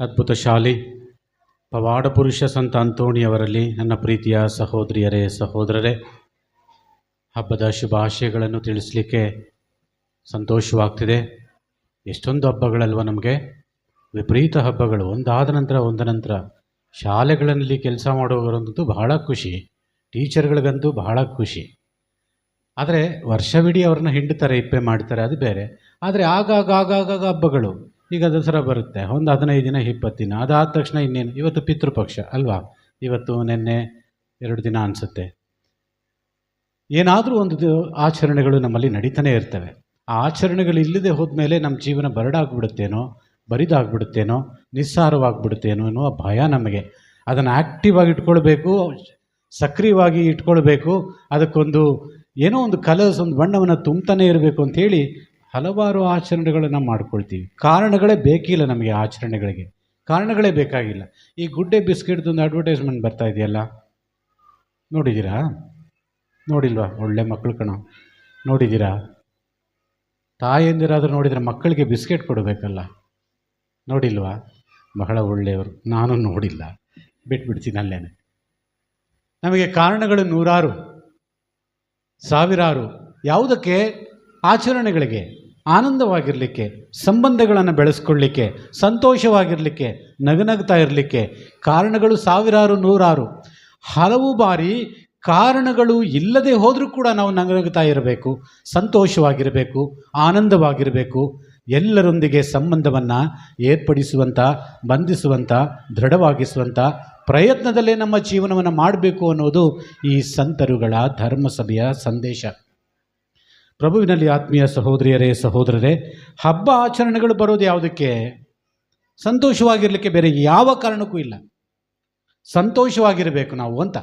ಅದ್ಭುತ ಶಾಲಿ ಪವಾಡ ಪುರುಷ ಸಂತ ಅಂತೋಣಿಯವರಲ್ಲಿ ನನ್ನ ಪ್ರೀತಿಯ ಸಹೋದರಿಯರೇ, ಸಹೋದರರೇ, ಹಬ್ಬದ ಶುಭಾಶಯಗಳನ್ನು ತಿಳಿಸಲಿಕ್ಕೆ ಸಂತೋಷವಾಗ್ತಿದೆ. ಎಷ್ಟೊಂದು ಹಬ್ಬಗಳಲ್ವ ನಮಗೆ? ವಿಪರೀತ ಹಬ್ಬಗಳು. ಒಂದಾದ ನಂತರ ಒಂದ ನಂತರ ಶಾಲೆಗಳಲ್ಲಿ ಕೆಲಸ ಮಾಡುವವರಂತೂ ಬಹಳ ಖುಷಿ. ಟೀಚರ್ಗಳಿಗಂತೂ ಬಹಳ ಖುಷಿ. ಆದರೆ ವರ್ಷವಿಡೀ ಅವ್ರನ್ನ ಹಿಂಡ್ತಾರೆ, ಇಪ್ಪೆ ಮಾಡ್ತಾರೆ, ಅದು ಬೇರೆ. ಆದರೆ ಆಗಾಗ ಆಗಾಗ ಹಬ್ಬಗಳು. ಈಗ ದಸರಾ ಬರುತ್ತೆ. ಒಂದು ಹದಿನೈದು ದಿನ, ಇಪ್ಪತ್ತು ದಿನ. ಅದಾದ ತಕ್ಷಣ ಇನ್ನೇನು? ಇವತ್ತು ಪಿತೃಪಕ್ಷ, ಅಲ್ವಾ? ಇವತ್ತು ನಿನ್ನೆ ಎರಡು ದಿನ ಅನಿಸುತ್ತೆ. ಏನಾದರೂ ಒಂದು ಆಚರಣೆಗಳು ನಮ್ಮಲ್ಲಿ ನಡೀತಾನೆ ಇರ್ತವೆ. ಆ ಆಚರಣೆಗಳು ಇಲ್ಲದೆ ಹೋದ್ಮೇಲೆ ನಮ್ಮ ಜೀವನ ಬರಡಾಗ್ಬಿಡುತ್ತೇನೋ, ಬರಿದಾಗ್ಬಿಡುತ್ತೇನೋ, ನಿಸ್ಸಾರವಾಗ್ಬಿಡುತ್ತೇನೋ ಅನ್ನುವ ಭಯ ನಮಗೆ. ಅದನ್ನು ಆ್ಯಕ್ಟಿವ್ ಆಗಿ ಇಟ್ಕೊಳ್ಬೇಕು, ಸಕ್ರಿಯವಾಗಿ ಇಟ್ಕೊಳ್ಬೇಕು. ಅದಕ್ಕೊಂದು ಏನೋ ಒಂದು ಕಲರ್ಸ್, ಒಂದು ಬಣ್ಣವನ್ನು ತುಂಬ್ತಾನೆ ಇರಬೇಕು ಅಂಥೇಳಿ ಹಲವಾರು ಆಚರಣೆಗಳನ್ನು ಮಾಡ್ಕೊಳ್ತೀವಿ. ಕಾರಣಗಳೇ ಬೇಕಿಲ್ಲ ನಮಗೆ ಆಚರಣೆಗಳಿಗೆ. ಕಾರಣಗಳೇ ಬೇಕಾಗಿಲ್ಲ. ಈ ಗುಡ್ಡೆ ಬಿಸ್ಕೆಟ್ದೊಂದು ಅಡ್ವರ್ಟೈಸ್ಮೆಂಟ್ ಬರ್ತಾ ಇದೆಯಲ್ಲ? ನೋಡಿದ್ದೀರಾ? ನೋಡಿಲ್ವಾ? ಒಳ್ಳೆ ಮಕ್ಕಳು ಕಣ. ನೋಡಿದ್ದೀರಾ? ತಾಯಂದಿರಾದರೂ ನೋಡಿದರೆ ಮಕ್ಕಳಿಗೆ ಬಿಸ್ಕೆಟ್ ಕೊಡಬೇಕಲ್ಲ? ನೋಡಿಲ್ವಾ? ಬಹಳ ಒಳ್ಳೆಯವರು. ನಾನು ನೋಡಿಲ್ಲ. ಬಿಟ್ಬಿಡ್ತೀನಿ ಅಲ್ಲೇನೆ. ನಮಗೆ ಕಾರಣಗಳು ನೂರಾರು, ಸಾವಿರಾರು. ಯಾವುದಕ್ಕೆ? ಆಚರಣೆಗಳಿಗೆ, ಆನಂದವಾಗಿರಲಿಕ್ಕೆ, ಸಂಬಂಧಗಳನ್ನು ಬೆಳೆಸ್ಕೊಳ್ಳಿಕ್ಕೆ, ಸಂತೋಷವಾಗಿರಲಿಕ್ಕೆ, ನಗನಗ್ತಾ ಇರಲಿಕ್ಕೆ ಕಾರಣಗಳು ಸಾವಿರಾರು, ನೂರಾರು. ಹಲವು ಬಾರಿ ಕಾರಣಗಳು ಇಲ್ಲದೆ ಹೋದರೂ ಕೂಡ ನಾವು ನಗನಗ್ತಾ ಇರಬೇಕು, ಸಂತೋಷವಾಗಿರಬೇಕು, ಆನಂದವಾಗಿರಬೇಕು. ಎಲ್ಲರೊಂದಿಗೆ ಸಂಬಂಧವನ್ನು ಏರ್ಪಡಿಸುವಂಥ ಬಂಧಿಸುವಂಥ ದೃಢವಾಗಿಸುವಂಥ ಪ್ರಯತ್ನದಲ್ಲೇ ನಮ್ಮ ಜೀವನವನ್ನು ಮಾಡಬೇಕು ಅನ್ನೋದು ಈ ಸಂತರುಗಳ ಧರ್ಮಸಭೆಯ ಸಂದೇಶ. ಪ್ರಭುವಿನಲ್ಲಿ ಆತ್ಮೀಯ ಸಹೋದರಿಯರೇ, ಸಹೋದರರೇ, ಹಬ್ಬ ಆಚರಣೆಗಳು ಬರೋದು ಯಾವುದಕ್ಕೆ? ಸಂತೋಷವಾಗಿರಲಿಕ್ಕೆ ಬೇರೆ ಯಾವ ಕಾರಣಕ್ಕೂ ಇಲ್ಲ. ಸಂತೋಷವಾಗಿರಬೇಕು ನಾವು ಅಂತ.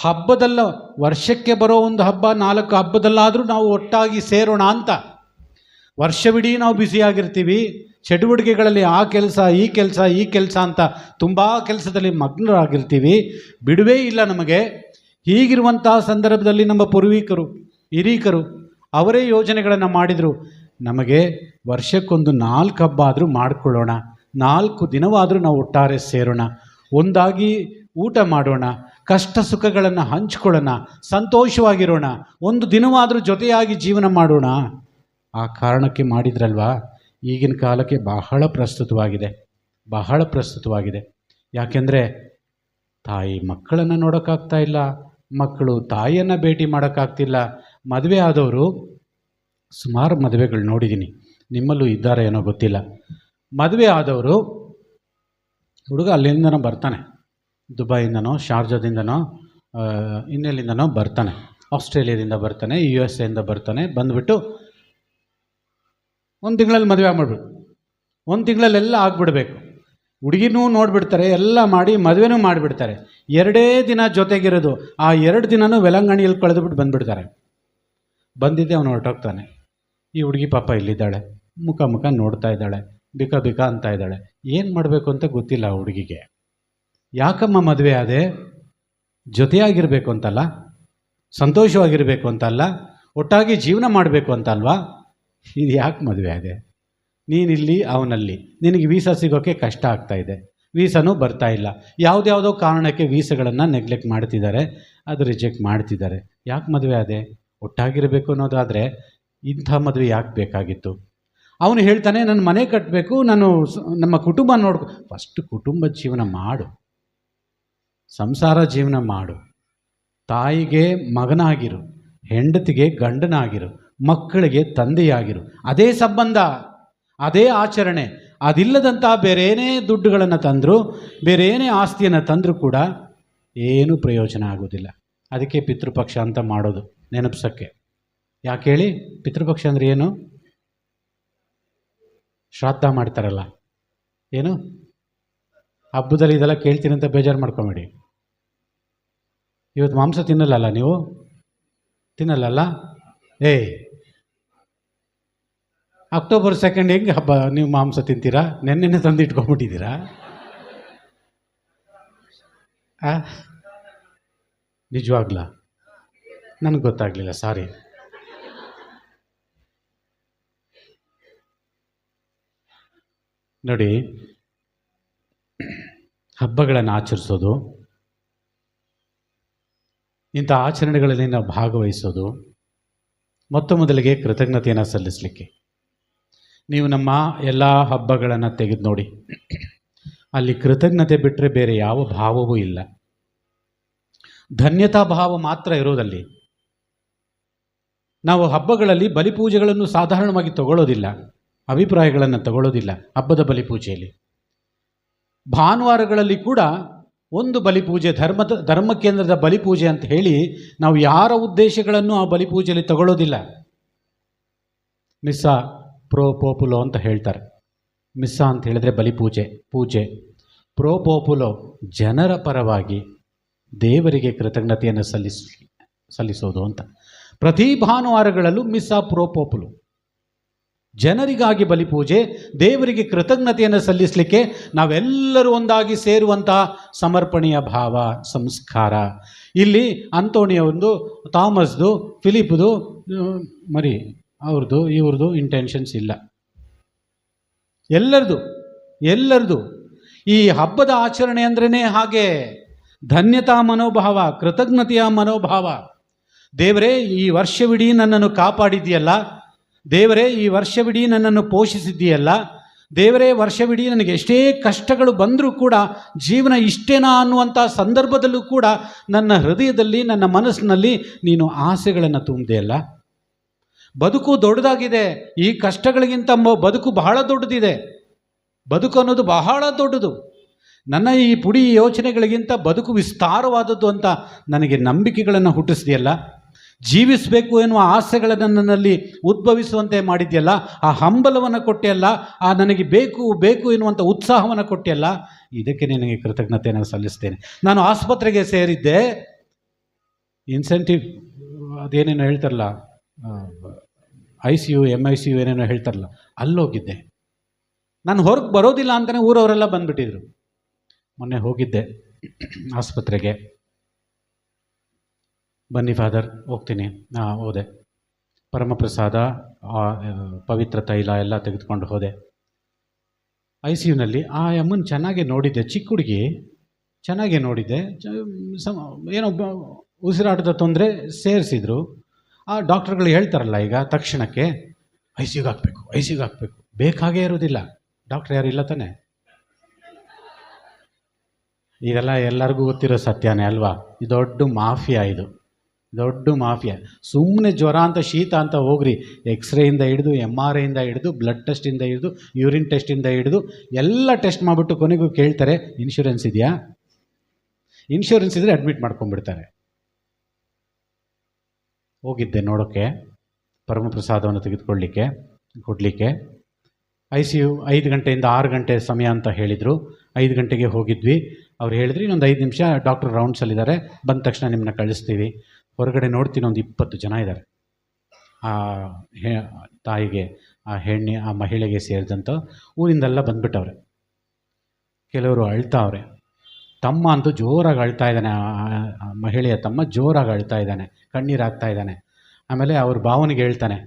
ಹಬ್ಬದಲ್ಲ, ವರ್ಷಕ್ಕೆ ಬರೋ ಒಂದು ಹಬ್ಬ, ನಾಲ್ಕು ಹಬ್ಬದಲ್ಲಾದರೂ ನಾವು ಒಟ್ಟಾಗಿ ಸೇರೋಣ ಅಂತ. ವರ್ಷವಿಡೀ ನಾವು ಬ್ಯುಸಿಯಾಗಿರ್ತೀವಿ ಚಟುವಟಿಕೆಗಳಲ್ಲಿ ಆ ಕೆಲಸ, ಈ ಕೆಲಸ ಈ ಕೆಲಸ ಅಂತ ತುಂಬ ಕೆಲಸದಲ್ಲಿ ಮಗ್ನರಾಗಿರ್ತೀವಿ. ಬಿಡುವೇ ಇಲ್ಲ ನಮಗೆ. ಹೀಗಿರುವಂತಹ ಸಂದರ್ಭದಲ್ಲಿ ನಮ್ಮ ಪೂರ್ವಿಕರು ಹಿರೀಕರು ಅವರೇ ಯೋಜನೆಗಳನ್ನು ಮಾಡಿದರು. ನಮಗೆ ವರ್ಷಕ್ಕೊಂದು ನಾಲ್ಕು ಹಬ್ಬ ಆದರೂ ಮಾಡಿಕೊಳ್ಳೋಣ. ನಾಲ್ಕು ದಿನವಾದರೂ ನಾವು ಒಟ್ಟಾರೆ ಸೇರೋಣ. ಒಂದಾಗಿ ಊಟ ಮಾಡೋಣ. ಕಷ್ಟ ಸುಖಗಳನ್ನು ಹಂಚಿಕೊಳ್ಳೋಣ. ಸಂತೋಷವಾಗಿರೋಣ. ಒಂದು ದಿನವಾದರೂ ಜೊತೆಯಾಗಿ ಜೀವನ ಮಾಡೋಣ. ಆ ಕಾರಣಕ್ಕೆ ಮಾಡಿದ್ರಲ್ವಾ? ಈಗಿನ ಕಾಲಕ್ಕೆ ಬಹಳ ಪ್ರಸ್ತುತವಾಗಿದೆ. ಬಹಳ ಪ್ರಸ್ತುತವಾಗಿದೆ. ಯಾಕೆಂದರೆ ತಾಯಿ ಮಕ್ಕಳನ್ನು ನೋಡೋಕ್ಕಾಗ್ತಾ ಇಲ್ಲ. ಮಕ್ಕಳು ತಾಯಿಯನ್ನು ಭೇಟಿ ಮಾಡೋಕ್ಕಾಗ್ತಿಲ್ಲ. ಮದುವೆ ಆದವರು ಸುಮಾರು ಮದುವೆಗಳು ನೋಡಿದ್ದೀನಿ. ನಿಮ್ಮಲ್ಲೂ ಇದ್ದಾರೆ ಏನೋ ಗೊತ್ತಿಲ್ಲ. ಮದುವೆ ಆದವರು ಹುಡುಗ ಅಲ್ಲಿಂದನೋ ಬರ್ತಾನೆ. ದುಬೈಯಿಂದನೋ, ಶಾರ್ಜಾದಿಂದನೋ ಇನ್ನೆಲ್ಲಿಂದನೋ ಬರ್ತಾನೆ. ಆಸ್ಟ್ರೇಲಿಯಾದಿಂದ ಬರ್ತಾನೆ ಯು ಎಸ್ ಎಯಿಂದ ಬರ್ತಾನೆ, ಬಂದುಬಿಟ್ಟು ಒಂದು ತಿಂಗಳಲ್ಲಿ ಮದುವೆ ಮಾಡ್ಬಿಡು ಒಂದು ತಿಂಗಳಲ್ಲೆಲ್ಲ ಆಗ್ಬಿಡ್ಬೇಕು. ಹುಡುಗಿನೂ ನೋಡಿಬಿಡ್ತಾರೆ, ಎಲ್ಲ ಮಾಡಿ ಮದುವೆನೂ ಮಾಡಿಬಿಡ್ತಾರೆ. ಎರಡೇ ದಿನ ಜೊತೆಗಿರೋದು. ಆ ಎರಡು ದಿನನೂ ವೆಲಂಗಣಿಯಲ್ಲಿ ಕಳೆದುಬಿಟ್ಟು ಬಂದುಬಿಡ್ತಾರೆ. ಬಂದಿದ್ದೆ ಅವನು ಹೊರಟೋಗ್ತಾನೆ. ಈ ಹುಡುಗಿ ಪಾಪ ಇಲ್ಲಿದ್ದಾಳೆ. ಮುಖ ಮುಖ ನೋಡ್ತಾ ಇದ್ದಾಳೆ. ಬಿಕ ಬಿಕ ಅಂತ ಇದ್ದಾಳೆ. ಏನು ಮಾಡಬೇಕು ಅಂತ ಗೊತ್ತಿಲ್ಲ ಆ ಹುಡುಗಿಗೆ. ಯಾಕಮ್ಮ ಮದುವೆ ಆದೆ? ಜೊತೆಯಾಗಿರಬೇಕು ಅಂತಲ್ಲ? ಸಂತೋಷವಾಗಿರಬೇಕು ಅಂತಲ್ಲ? ಒಟ್ಟಾಗಿ ಜೀವನ ಮಾಡಬೇಕು ಅಂತ ಅಲ್ವಾ ಇದು ಯಾಕೆ ಮದುವೆ ಆದೆ? ನೀನಿಲ್ಲಿ, ಅವನಲ್ಲಿ. ನಿನಗೆ ವೀಸಾ ಸಿಗೋಕ್ಕೆ ಕಷ್ಟ ಆಗ್ತಾ ಇದೆ. ವೀಸಾನೂ ಬರ್ತಾ ಇಲ್ಲ. ಯಾವುದ್ಯಾವುದೋ ಕಾರಣಕ್ಕೆ ವೀಸಾಗಳನ್ನು ನೆಗ್ಲೆಕ್ಟ್ ಮಾಡ್ತಿದ್ದಾರೆ. ಅದು ರಿಜೆಕ್ಟ್ ಮಾಡ್ತಿದ್ದಾರೆ. ಯಾಕೆ ಮದುವೆ ಆದೆ? ಒಟ್ಟಾಗಿರಬೇಕು ಅನ್ನೋದಾದರೆ ಇಂಥ ಮದುವೆ ಯಾಕೆ ಬೇಕಾಗಿತ್ತು? ಅವನು ಹೇಳ್ತಾನೆ ನನ್ನ ಮನೆ ಕಟ್ಟಬೇಕು ನಾನು ನಮ್ಮ ಕುಟುಂಬ ನೋಡ್ಕೊ ಫಸ್ಟ್ ಕುಟುಂಬ ಜೀವನ ಮಾಡು. ಸಂಸಾರ ಜೀವನ ಮಾಡು. ತಾಯಿಗೆ ಮಗನಾಗಿರು, ಹೆಂಡತಿಗೆ ಗಂಡನಾಗಿರು, ಮಕ್ಕಳಿಗೆ ತಂದೆಯಾಗಿರು. ಅದೇ ಸಂಬಂಧ, ಅದೇ ಆಚರಣೆ. ಅದಿಲ್ಲದಂಥ ಬೇರೇನೇ ದುಡ್ಡುಗಳನ್ನು ತಂದರೂ, ಬೇರೇನೇ ಆಸ್ತಿಯನ್ನು ತಂದರೂ ಕೂಡ ಏನೂ ಪ್ರಯೋಜನ ಆಗೋದಿಲ್ಲ. ಅದಕ್ಕೆ ಪಿತೃಪಕ್ಷ ಅಂತ ಮಾಡೋದು. ನೆನಪಿಸೋಕ್ಕೆ. ಯಾಕೆ ಹೇಳಿ? ಪಿತೃಪಕ್ಷ ಅಂದರೆ ಏನು? ಶ್ರಾದ್ದ ಮಾಡ್ತಾರಲ್ಲ. ಏನು? ಹಬ್ಬದಲ್ಲಿ ಇದೆಲ್ಲ ಕೇಳ್ತೀನಿ ಅಂತ ಬೇಜಾರು ಮಾಡ್ಕೊಬೇಡಿ. ಇವತ್ತು ಮಾಂಸ ತಿನ್ನಲ್ಲಲ್ಲ ನೀವು? ತಿನ್ನಲ್ಲಲ್ಲ? ಏಯ್! ಅಕ್ಟೋಬರ್ ಸೆಕೆಂಡ್ ಹೆಂಗೆ ಹಬ್ಬ ನೀವು ಮಾಂಸ ತಿಂತೀರಾ? ನೆನ್ನೆನೆ ತಂದು ಇಟ್ಕೊಂಡ್ಬಿಟ್ಟಿದ್ದೀರಾ? ನಿಜವಾಗ್ಲಾ? ನನಗೆ ಗೊತ್ತಾಗಲಿಲ್ಲ ಸಾರಿ ನೋಡಿ, ಹಬ್ಬಗಳನ್ನು ಆಚರಿಸೋದು, ಇಂಥ ಆಚರಣೆಗಳಲ್ಲಿ ನಾವು ಭಾಗವಹಿಸೋದು, ಮೊತ್ತ ಮೊದಲಿಗೆ ಕೃತಜ್ಞತೆಯನ್ನು ಸಲ್ಲಿಸಲಿಕ್ಕೆ. ನೀವು ನಮ್ಮ ಎಲ್ಲ ಹಬ್ಬಗಳನ್ನು ತೆಗೆದು ನೋಡಿ. ಅಲ್ಲಿ ಕೃತಜ್ಞತೆ ಬಿಟ್ಟರೆ ಬೇರೆ ಯಾವ ಭಾವವೂ ಇಲ್ಲ. ಧನ್ಯತಾ ಭಾವ ಮಾತ್ರ ಇರೋದಲ್ಲಿ. ನಾವು ಹಬ್ಬಗಳಲ್ಲಿ ಬಲಿಪೂಜೆಗಳನ್ನು ಸಾಧಾರಣವಾಗಿ ತಗೊಳ್ಳೋದಿಲ್ಲ. ಅಭಿಪ್ರಾಯಗಳನ್ನು ತಗೊಳ್ಳೋದಿಲ್ಲ ಹಬ್ಬದ ಬಲಿಪೂಜೆಯಲ್ಲಿ. ಭಾನುವಾರಗಳಲ್ಲಿ ಕೂಡ ಒಂದು ಬಲಿಪೂಜೆ, ಧರ್ಮದ ಧರ್ಮ ಕೇಂದ್ರದ ಬಲಿಪೂಜೆ ಅಂತ ಹೇಳಿ ನಾವು ಯಾರ ಉದ್ದೇಶಗಳನ್ನು ಆ ಬಲಿಪೂಜೆಯಲ್ಲಿ ತಗೊಳ್ಳೋದಿಲ್ಲ. ಮಿಸ್ಸಾ ಪ್ರೋ ಪೋಪುಲೋ ಅಂತ ಹೇಳ್ತಾರೆ. ಮಿಸ್ಸಾ ಅಂತ ಹೇಳಿದ್ರೆ ಬಲಿಪೂಜೆ, ಪೂಜೆ. ಪ್ರೋ ಪೋಪುಲೋ ಜನರ ಪರವಾಗಿ ದೇವರಿಗೆ ಕೃತಜ್ಞತೆಯನ್ನು ಸಲ್ಲಿಸ್, ಸಲ್ಲಿಸೋದು ಅಂತ. ಪ್ರತಿ ಭಾನುವಾರಗಳಲ್ಲೂ ಮಿಸ್ ಆ ಪ್ರೋಪೋಪುಲು ಜನರಿಗಾಗಿ ಬಲಿಪೂಜೆ, ದೇವರಿಗೆ ಕೃತಜ್ಞತೆಯನ್ನು ಸಲ್ಲಿಸಲಿಕ್ಕೆ ನಾವೆಲ್ಲರೂ ಒಂದಾಗಿ ಸೇರುವಂತಹ ಸಮರ್ಪಣೆಯ ಭಾವ, ಸಂಸ್ಕಾರ. ಇಲ್ಲಿ ಅಂತೋಣಿಯವೊಂದು ಥಾಮಸ್ದು, ಫಿಲಿಪ್ದು ಮರಿ, ಅವ್ರದ್ದು, ಇವ್ರದ್ದು ಇಂಟೆನ್ಷನ್ಸ್ ಇಲ್ಲ. ಎಲ್ಲರದು ಎಲ್ಲರದು. ಈ ಹಬ್ಬದ ಆಚರಣೆ ಅಂದ್ರೇ ಹಾಗೆ ಧನ್ಯತಾ ಮನೋಭಾವ, ಕೃತಜ್ಞತೆಯ ಮನೋಭಾವ. ದೇವರೇ, ಈ ವರ್ಷವಿಡೀ ನನ್ನನ್ನು ಕಾಪಾಡಿದ್ದೀಯಲ್ಲ. ದೇವರೇ, ಈ ವರ್ಷವಿಡೀ ನನ್ನನ್ನು ಪೋಷಿಸಿದ್ದೀಯಲ್ಲ. ದೇವರೇ ವರ್ಷವಿಡೀ ನನಗೆ ಎಷ್ಟೇ ಕಷ್ಟಗಳು ಬಂದರೂ ಕೂಡ, ಜೀವನ ಇಷ್ಟೇನಾ ಅನ್ನುವಂಥ ಸಂದರ್ಭದಲ್ಲೂ ಕೂಡ ನನ್ನ ಹೃದಯದಲ್ಲಿ, ನನ್ನ ಮನಸ್ಸಿನಲ್ಲಿ ನೀನು ಆಸೆಗಳನ್ನು ತುಂಬಿದೆಯಲ್ಲ. ಬದುಕು ದೊಡ್ಡದಾಗಿದೆ. ಈ ಕಷ್ಟಗಳಿಗಿಂತ ಬದುಕು ಬಹಳ ದೊಡ್ಡದಿದೆ. ಬದುಕು ಅನ್ನೋದು ಬಹಳ ದೊಡ್ಡದು. ನನ್ನ ಈ ಪುಡಿ ಯೋಚನೆಗಳಿಗಿಂತ ಬದುಕು ವಿಸ್ತಾರವಾದದ್ದು ಅಂತ ನನಗೆ ನಂಬಿಕೆಗಳನ್ನು ಹುಟ್ಟಿಸಿದೆಯಲ್ಲ. ಜೀವಿಸಬೇಕು ಎನ್ನುವ ಆಸೆಗಳನ್ನು ನನ್ನಲ್ಲಿ ಉದ್ಭವಿಸುವಂತೆ ಮಾಡಿದ್ಯಲ್ಲ, ಆ ಹಂಬಲವನ್ನು ಕೊಟ್ಟೆಯಲ್ಲ, ಆ ನನಗೆ ಬೇಕು ಬೇಕು ಎನ್ನುವಂಥ ಉತ್ಸಾಹವನ್ನು ಕೊಟ್ಟೆಯಲ್ಲ, ಇದಕ್ಕೆ ನಿನಗೆ ಕೃತಜ್ಞತೆಯನ್ನು ಸಲ್ಲಿಸ್ತೇನೆ. ನಾನು ಆಸ್ಪತ್ರೆಗೆ ಸೇರಿದ್ದೆ. ಇನ್ಸೆಂಟಿವ್ ಅದೇನೇನೋ ಹೇಳ್ತಾರಲ್ಲ I C U M I C U ಏನೇನೋ ಹೇಳ್ತಾರಲ್ಲ, ಅಲ್ಲೋಗಿದ್ದೆ. ನಾನು ಹೊರಗೆ ಬರೋದಿಲ್ಲ ಅಂತಲೇ ಊರವರೆಲ್ಲ ಬಂದುಬಿಟ್ಟಿದ್ರು. ಮೊನ್ನೆ ಹೋಗಿದ್ದೆ ಆಸ್ಪತ್ರೆಗೆ. ಬನ್ನಿ ಫಾದರ್ ಹೋಗ್ತೀನಿ. ಹಾಂ ಹೋದೆ. ಪರಮಪ್ರಸಾದ ಪವಿತ್ರ ತೈಲ ಎಲ್ಲ ತೆಗೆದುಕೊಂಡು ಹೋದೆ. ಐ ಸಿ ಯುನಲ್ಲಿ ಆ ಅಮ್ಮನ ಚೆನ್ನಾಗಿ ನೋಡಿದ್ದೆ. ಚಿಕ್ಕ ಹುಡುಗಿ ಚೆನ್ನಾಗಿ ನೋಡಿದ್ದೆ. ಸಮ, ಏನೋ ಉಸಿರಾಟದ ತೊಂದರೆ ಸೇರಿಸಿದ್ರು. ಆ ಡಾಕ್ಟರ್ಗಳು ಹೇಳ್ತಾರಲ್ಲ ಈಗ ತಕ್ಷಣಕ್ಕೆ, ಐ ಸಿ ಯುಗೆ ಹಾಕಬೇಕು, ಐ ಸಿ ಯುಗೆ ಹಾಕ್ಬೇಕು. ಬೇಕಾಗೇ ಇರೋದಿಲ್ಲ ಡಾಕ್ಟ್ರ್ ಯಾರು ಇಲ್ಲ ತಾನೆ? ಇದೆಲ್ಲ ಎಲ್ಲರಿಗೂ ಗೊತ್ತಿರೋ ಸತ್ಯನೇ ಅಲ್ವಾ? ಇದು ದೊಡ್ಡ ಮಾಫಿಯಾ ಇದು. ದೊಡ್ಡ ಮಾಫಿಯಾ. ಸುಮ್ಮನೆ ಜ್ವರ ಅಂತ ಶೀತ ಅಂತ ಹೋಗ್ರಿ. ಎಕ್ಸ್ರೇಯಿಂದ ಹಿಡಿದು ಎಂ ಆರ್ ಐಯಿಂದ ಹಿಡಿದು ಬ್ಲಡ್ ಟೆಸ್ಟಿಂದ ಹಿಡಿದು ಯೂರಿನ್ ಟೆಸ್ಟಿಂದ ಹಿಡಿದು, ಎಲ್ಲ ಟೆಸ್ಟ್ ಮಾಡಿಬಿಟ್ಟು ಕೊನೆಗೂ ಕೇಳ್ತಾರೆ ಇನ್ಶೂರೆನ್ಸ್ ಇದೆಯಾ? ಇನ್ಶೂರೆನ್ಸ್ ಇದ್ದರೆ ಅಡ್ಮಿಟ್ ಮಾಡ್ಕೊಂಡ್ಬಿಡ್ತಾರೆ. ಹೋಗಿದ್ದೆ ನೋಡೋಕ್ಕೆ ಪರಮಪ್ರಸಾದವನ್ನು ತೆಗೆದುಕೊಳ್ಳಿಕ್ಕೆ, ಕೊಡಲಿಕ್ಕೆ. ಐ ಸಿ ಯು ಐದು ಗಂಟೆಯಿಂದ ಆರು ಗಂಟೆ ಸಮಯ ಅಂತ ಹೇಳಿದರು. ಐದು ಗಂಟೆಗೆ ಹೋಗಿದ್ವಿ. ಅವ್ರು ಹೇಳಿದ್ರು, ಇನ್ನೊಂದು ಐದು ನಿಮಿಷ ಡಾಕ್ಟರ್ ರೌಂಡ್ಸಲ್ಲಿದ್ದಾರೆ ಬಂದ ತಕ್ಷಣ ನಿಮ್ಮನ್ನ ಕಳಿಸ್ತೀವಿ. ಹೊರಗಡೆ ನೋಡ್ತೀನಿ ಒಂದು ಇಪ್ಪತ್ತು ಜನ ಇದ್ದಾರೆ ಆ ತಾಯಿಗೆ, ಆ ಹೆಣ್ಣೆ, ಆ ಮಹಿಳೆಗೆ ಸೇರಿದಂಥ ಊರಿಂದೆಲ್ಲ ಬಂದ್ಬಿಟ್ಟವ್ರೆ. ಕೆಲವರು ಅಳ್ತಾವ್ರೆ. ತಮ್ಮ ಅಂತೂ ಜೋರಾಗಿ ಅಳ್ತಾ ಇದ್ದಾನೆ ಮಹಿಳೆಯ ತಮ್ಮ ಜೋರಾಗಿ ಅಳ್ತಾ ಇದ್ದಾನೆ ಕಣ್ಣೀರಾಗ್ತಾ ಇದ್ದಾನೆ. ಆಮೇಲೆ ಅವ್ರ ಭಾವನಿಗೆ ಹೇಳ್ತಾನೆ,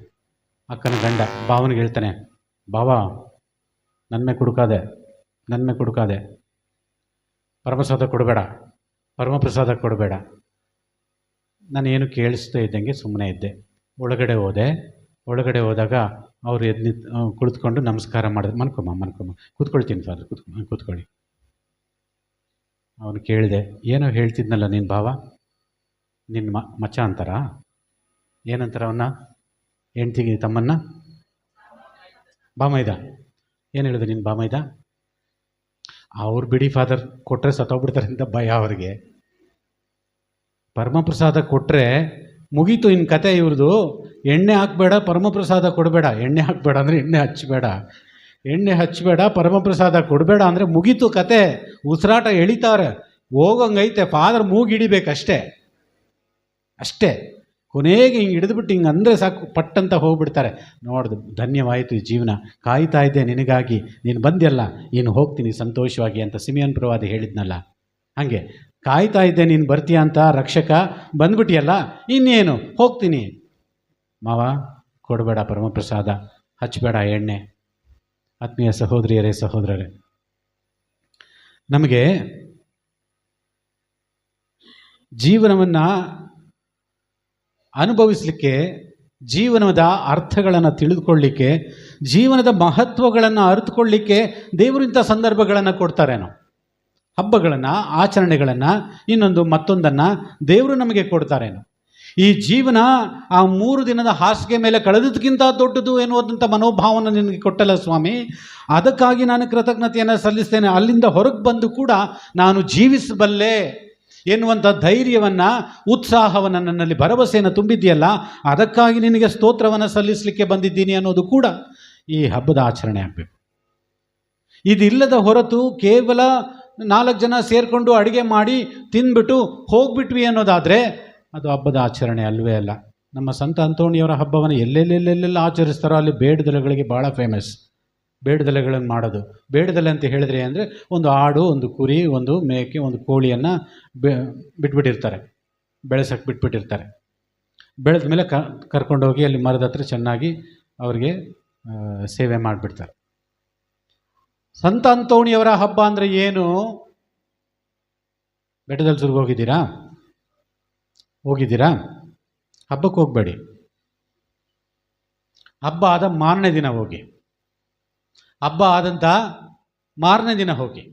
ಅಕ್ಕನ ಗಂಡ, ಭಾವನಿಗೆ ಹೇಳ್ತಾನೆ, ಬಾವ ನನ್ನ ಮೇಲೆ ಕುಡುಕಾದೆ ನನ್ನ ಮೇಲೆ ಕುಡುಕಾದೆ. ಪರಮಪ್ರಸಾದ ಕೊಡಬೇಡ ಪರಮಪ್ರಸಾದ ಕೊಡಬೇಡ. ನಾನು ಏನು ಕೇಳಿಸ್ತಾ ಇದ್ದಂಗೆ ಸುಮ್ಮನೆ ಇದ್ದೆ. ಒಳಗಡೆ ಹೋದೆ. ಒಳಗಡೆ ಹೋದಾಗ ಅವ್ರು ಎದ್ದು ನಿಂತು ಕುಳಿತುಕೊಂಡು ನಮಸ್ಕಾರ ಮಾಡಿದ್ರು. ಮನ್ಕೊಮ್ಮ ಮನ್ಕೊಮ್ಮ. ಕೂತ್ಕೊಳ್ತೀನಿ ಫಾದರ್ ಕೂತ್ಕೊ ಕೂತ್ಕೊಳ್ಳಿ. ಅವನು ಕೇಳಿದೆ, ಏನೋ ಹೇಳ್ತಿದ್ನಲ್ಲ ನಿನ್ನ ಭಾವ? ನಿನ್ನ ಮ ಮಚ್ಚ ಅಂತಾರ ಏನಂತಾರ ಅವನ್ನ ಹೆಂಡ್ತಿಗೆ ತಮ್ಮನ್ನ? ಬಾಮೈದ ಏನು ಹೇಳಿದೆ ನಿನ್ನ ಬಾಮೈದ ಅವ್ರು ಬಿಡಿ, ಫಾದರ್. ಕೊಟ್ಟರೆ ಸತ್ತೋಗ್ಬಿಡ್ತಾರೆ ಅಂತ ಭಯ ಅವ್ರಿಗೆ. ಪರಮಪ್ರಸಾದ ಕೊಟ್ಟರೆ ಮುಗೀತು ಇನ್ನು ಕತೆ ಇವ್ರದ್ದು ಎಣ್ಣೆ ಹಾಕಬೇಡ, ಪರಮಪ್ರಸಾದ ಕೊಡಬೇಡ. ಎಣ್ಣೆ ಹಾಕಬೇಡ ಅಂದರೆ ಎಣ್ಣೆ ಹಚ್ಚಬೇಡ. ಎಣ್ಣೆ ಹಚ್ಚಬೇಡ, ಪರಮಪ್ರಸಾದ ಕೊಡಬೇಡ ಅಂದರೆ ಮುಗೀತು ಕತೆ. ಉಸಿರಾಟ ಎಳಿತಾರೆ. ಹೋಗಂಗೈತೆ, ಫಾದರ್ ಮೂಗಿಡಿಬೇಕಷ್ಟೇ. ಅಷ್ಟೇ. ಕೊನೆಗೆ ಹಿಂಗೆ ಹಿಡಿದ್ಬಿಟ್ಟು ಹಿಂಗೆ ಅಂದರೆ ಸಾಕು, ಪಟ್ಟಂತ ಹೋಗ್ಬಿಡ್ತಾರೆ. ನೋಡ್ದು, ಧನ್ಯವಾಯಿತು ಈ ಜೀವನ. ಕಾಯ್ತಾ ಇದ್ದೆ ನಿನಗಾಗಿ. ನೀನು ಬಂದ್ಯಲ್ಲ, ನೀನು ಹೋಗ್ತೀನಿ ಸಂತೋಷವಾಗಿ ಅಂತ ಸಿಮಿಯನ್ ಪ್ರವಾದಿ ಹೇಳಿದ್ನಲ್ಲ. ಹಾಗೆ. ಕಾಯ್ತಾ ಇದ್ದೆ, ನೀನು ಬರ್ತೀಯ ಅಂತ ರಕ್ಷಕ ಬಂದ್ಬಿಟ್ಟಿಯಲ್ಲ ಇನ್ನೇನು, ಹೋಗ್ತೀನಿ. ಮಾವ, ಕೊಡಬೇಡ ಪರಮಪ್ರಸಾದ ಹಚ್ಚಬೇಡ ಎಣ್ಣೆ. ಆತ್ಮೀಯ ಸಹೋದರಿಯರೇ, ಸಹೋದರರೇ. ನಮಗೆ ಜೀವನವನ್ನು ಅನುಭವಿಸಲಿಕ್ಕೆ, ಜೀವನದ ಅರ್ಥಗಳನ್ನು ತಿಳಿದುಕೊಳ್ಳಿಕ್ಕೆ, ಜೀವನದ ಮಹತ್ವಗಳನ್ನು ಅರಿತುಕೊಳ್ಳಿಕ್ಕೆ ದೇವರಿಂಥ ಸಂದರ್ಭಗಳನ್ನು ಕೊಡ್ತಾರೇನೋ. ಹಬ್ಬಗಳನ್ನು, ಆಚರಣೆಗಳನ್ನು, ಇನ್ನೊಂದು ಮತ್ತೊಂದನ್ನು ದೇವರು ನಮಗೆ ಕೊಡ್ತಾರೇನು? ಈ ಜೀವನ ಆ ಮೂರು ದಿನದ ಹಾಸಿಗೆ ಮೇಲೆ ಕಳೆದದಕ್ಕಿಂತ ದೊಡ್ಡದು ಎನ್ನುವಂಥ ಮನೋಭಾವನ ನಿನಗೆ ಕೊಟ್ಟಲ್ಲ ಸ್ವಾಮಿ? ಅದಕ್ಕಾಗಿ ನಾನು ಕೃತಜ್ಞತೆಯನ್ನು ಸಲ್ಲಿಸ್ತೇನೆ. ಅಲ್ಲಿಂದ ಹೊರಗೆ ಬಂದು ಕೂಡ ನಾನು ಜೀವಿಸಬಲ್ಲೆ ಎನ್ನುವಂಥ ಧೈರ್ಯವನ್ನು, ಉತ್ಸಾಹವನ್ನು ನನ್ನಲ್ಲಿ ಭರವಸೆಯನ್ನು ತುಂಬಿದೆಯಲ್ಲ ಅದಕ್ಕಾಗಿ ನಿನಗೆ ಸ್ತೋತ್ರವನ್ನು ಸಲ್ಲಿಸಲಿಕ್ಕೆ ಬಂದಿದ್ದೀನಿ ಅನ್ನೋದು ಕೂಡ ಈ ಹಬ್ಬದ ಆಚರಣೆ ಆಗಬೇಕು. ಇದಿಲ್ಲದ ಹೊರತು ಕೇವಲ ನಾಲ್ಕು ಜನ ಸೇರಿಕೊಂಡು ಅಡುಗೆ ಮಾಡಿ ತಿಂದ್ಬಿಟ್ಟು ಹೋಗ್ಬಿಟ್ವಿ ಅನ್ನೋದಾದರೆ ಅದು ಹಬ್ಬದ ಆಚರಣೆ ಅಲ್ವೇ ಅಲ್ಲ. ನಮ್ಮ ಸಂತ ಅಂತೋಣಿಯವರ ಹಬ್ಬವನ್ನು ಎಲ್ಲೆಲ್ಲೆಲ್ಲೆಲ್ಲ ಆಚರಿಸ್ತಾರೋ ಅಲ್ಲಿ ಬೇಡದಲೆಗಳಿಗೆ ಭಾಳ ಫೇಮಸ್ ಬೇಡದಲೆಗಳನ್ನು ಮಾಡೋದು. ಬೇಡದಲೆ ಅಂತ ಹೇಳಿದ್ರೆ ಅಂದರೆ ಒಂದು ಆಡು, ಒಂದು ಕುರಿ, ಒಂದು ಮೇಕೆ, ಒಂದು ಕೋಳಿಯನ್ನು ಬೆ ಬಿಟ್ಬಿಟ್ಟಿರ್ತಾರೆ. ಬೆಳೆಸಕ್ಕೆ ಬಿಟ್ಬಿಟ್ಟಿರ್ತಾರೆ. ಬೆಳೆದ ಮೇಲೆ ಕ ಕರ್ಕೊಂಡೋಗಿ ಅಲ್ಲಿ ಮರದ ಹತ್ರ ಚೆನ್ನಾಗಿ ಅವರಿಗೆ ಸೇವೆ ಮಾಡಿಬಿಡ್ತಾರೆ. ಸಂತ ಅಂತೋಣಿಯವರ ಹಬ್ಬ ಅಂದರೆ ಏನು? ಬೆಟ್ಟದಲ್ಲಿ ಸುರ್ಗ ಹೋಗಿದ್ದೀರಾ? ಹೋಗಿದ್ದೀರಾ ಹಬ್ಬಕ್ಕೆ ಹೋಗಬೇಡಿ. ಹಬ್ಬ ಆದ ಮಾರನೇ ದಿನ ಹೋಗಿ. ಹಬ್ಬ ಆದಂಥ ಮಾರನೇ ದಿನ ಹೋಗಿ.